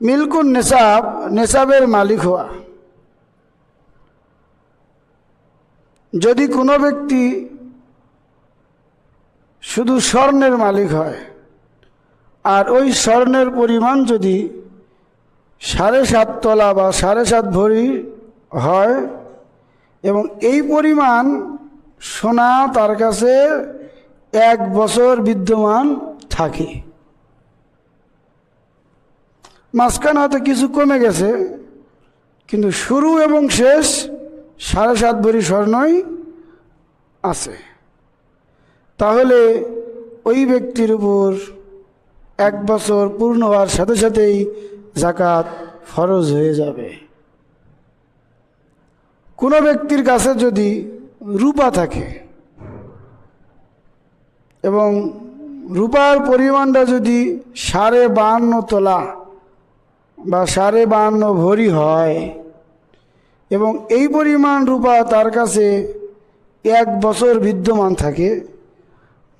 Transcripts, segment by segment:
মিল্কুন নেশাব নেশাবের মালিক হওয়া। যদি কোনো ব্যক্তি শুধু স্বর্ণের মালিক হয়, আর ওই স্বর্ণের পরিমাণ যদি সাড়ে সাত তলা বা সাড়ে সাত ভরি হয়, এবং এই পরিমাণ সোনা তার কাছে এক বছর বিদ্যমান থাকে। মাঝখানে হয়তো কিছু কমে গেছে, কিন্তু শুরু এবং শেষ সাড়ে সাত ভরি স্বর্ণই আছে। তাহলে ওই ব্যক্তির উপর এক বছর পূর্ণ হওয়ার সাথে সাথেই জাকাত ফরজ হয়ে যাবে। কোনো ব্যক্তির কাছে যদি রূপা থাকে এবং রূপার পরিমাণটা যদি সাড়ে বাহান্ন তোলা বা সাড়ে বাহান্ন ভরি হয়। এবং এই পরিমাণ রূপা তার কাছে এক বছর বিদ্যমান থাকে।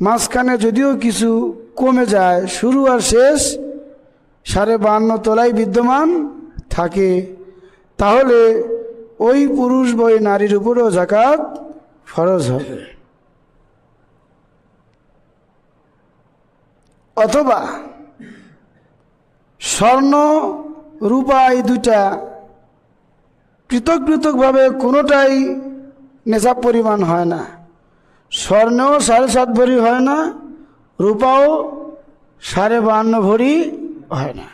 মাঝখানে যদিও কিছু কমে যায়, শুরু আর শেষ সাড়ে বাহান্ন তোলাই বিদ্যমান থাকে। তাহলে ওই পুরুষ বই নারীর উপরেও জাকাত ফরজ হবে। অথবা স্বর্ণ রূপা এই দুইটা পৃথক পৃথকভাবে কোনোটাই নেশাব পরিমাণ হয় না। স্বর্ণও সাড়ে সাত ভরি হয় না, রূপাও সাড়ে বাহান্ন ভরি হয় না।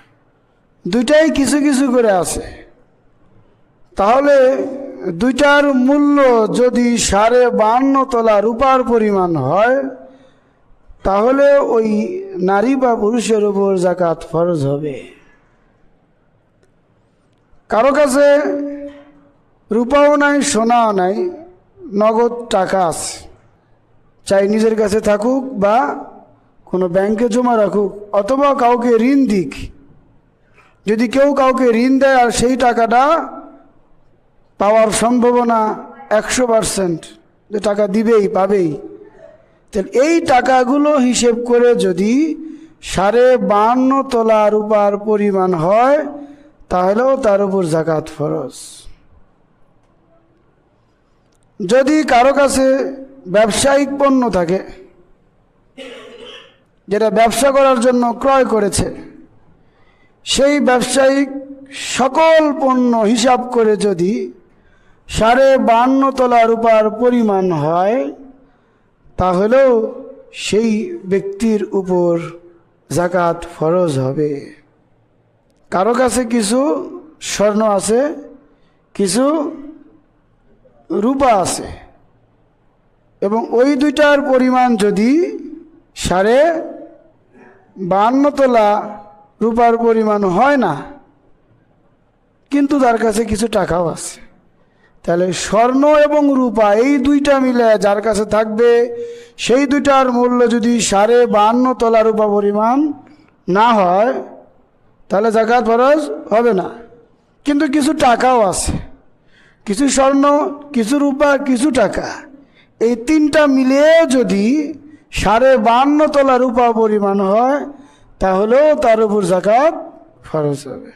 দুইটাই কিছু কিছু করে আছে। তাহলে দুইটার মূল্য যদি সাড়ে বাহান্ন তলা রূপার পরিমাণ হয়, তাহলে ওই নারী বা পুরুষের উপর জাকাত ফরজ হবে। কারও কাছে রূপাও নাই, সোনাও নাই, নগদ টাকা আছে। চাই নিজের কাছে থাকুক বা কোনো ব্যাংকে জমা রাখুক, অথবা কাউকে ঋণ দিক। যদি কেউ কাউকে ঋণ দেয় আর সেই টাকাটা পাওয়ার সম্ভাবনা একশো পারসেন্ট যে টাকা দিবেই, পাবেই, তাহলে এই টাকাগুলো হিসেব করে যদি সাড়ে বান্ন তোলা রূপার পরিমাণ হয় তাহলেও তার উপর জাকাত ফরজ। যদি কারও কাছে ব্যবসায়িক পণ্য থাকে, যেটা ব্যবসা করার জন্য ক্রয় করেছে, সেই ব্যবসায়িক সকল পণ্য হিসাব করে যদি সাড়ে বান্ন তলা রূপার পরিমাণ হয়, তাহলেও সেই ব্যক্তির উপর জাকাত ফরজ হবে। কারও কাছে কিছু স্বর্ণ আছে, কিছু রূপা আছে। এবং ওই দুইটার পরিমাণ যদি সাড়ে বান্ন তোলা রূপার পরিমাণ হয় না, কিন্তু তার কাছে কিছু টাকাও আছে। তাহলে স্বর্ণ এবং রূপা এই দুইটা মিলে যার কাছে থাকবে, সেই দুইটার মূল্য যদি সাড়ে বান্ন তোলা রূপা পরিমাণ না হয় তাহলে জাকাত ফরজ হবে না। কিন্তু কিছু টাকাও আছে। কিছু স্বর্ণ, কিছু রূপা, কিছু টাকা। এই তিনটা মিলিয়ে যদি সাড়ে বান্ন তোলা রূপা পরিমাণ হয়, তাহলেও তার উপর জাকাত ফরজ হবে।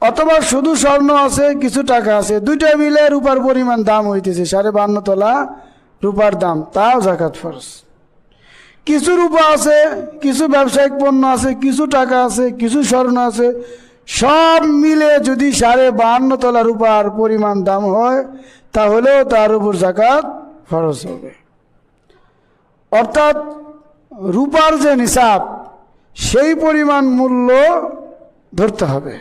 অথবা শুধু স্বর্ণ আছে, কিছু টাকা আছে, দুইটা মিলে রূপার পরিমাণ দাম হইতেছে, সাড়ে বান্ন তোলা রূপার দাম, তাও জাকাত ফরজ। কিছু রূপা আছে, কিছু ব্যবসায়িক পণ্য আছে, কিছু টাকা আছে, কিছু স্বর্ণ আছে, সব মিলে যদি সাড়ে বাহান্ন তলা রূপার পরিমাণ দাম হয়, তাহলেও তার উপর জাকাত খরচ হবে। অর্থাৎ রূপার যে নিসাব, সেই পরিমাণ মূল্য ধরতে হবে।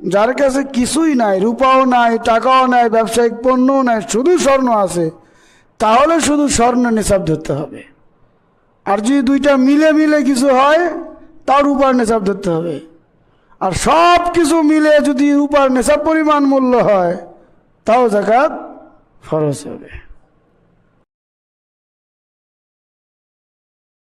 যার কাছে কিছুই নাই, রূপাও নাই, টাকাও নাই, ব্যবসায়িক পণ্যও নাই, শুধু স্বর্ণ আছে তাহলে শুধু স্বর্ণ নিসাব ধরতে হবে। আর যদি দুইটা মিলে মিলে কিছু হয়, তার উপার নেশাব ধরতে হবে। আর সব কিছু মিলে যদি উপার নেশাব পরিমাণ মূল্য হয়, তাও জাকাত ফরজ হবে।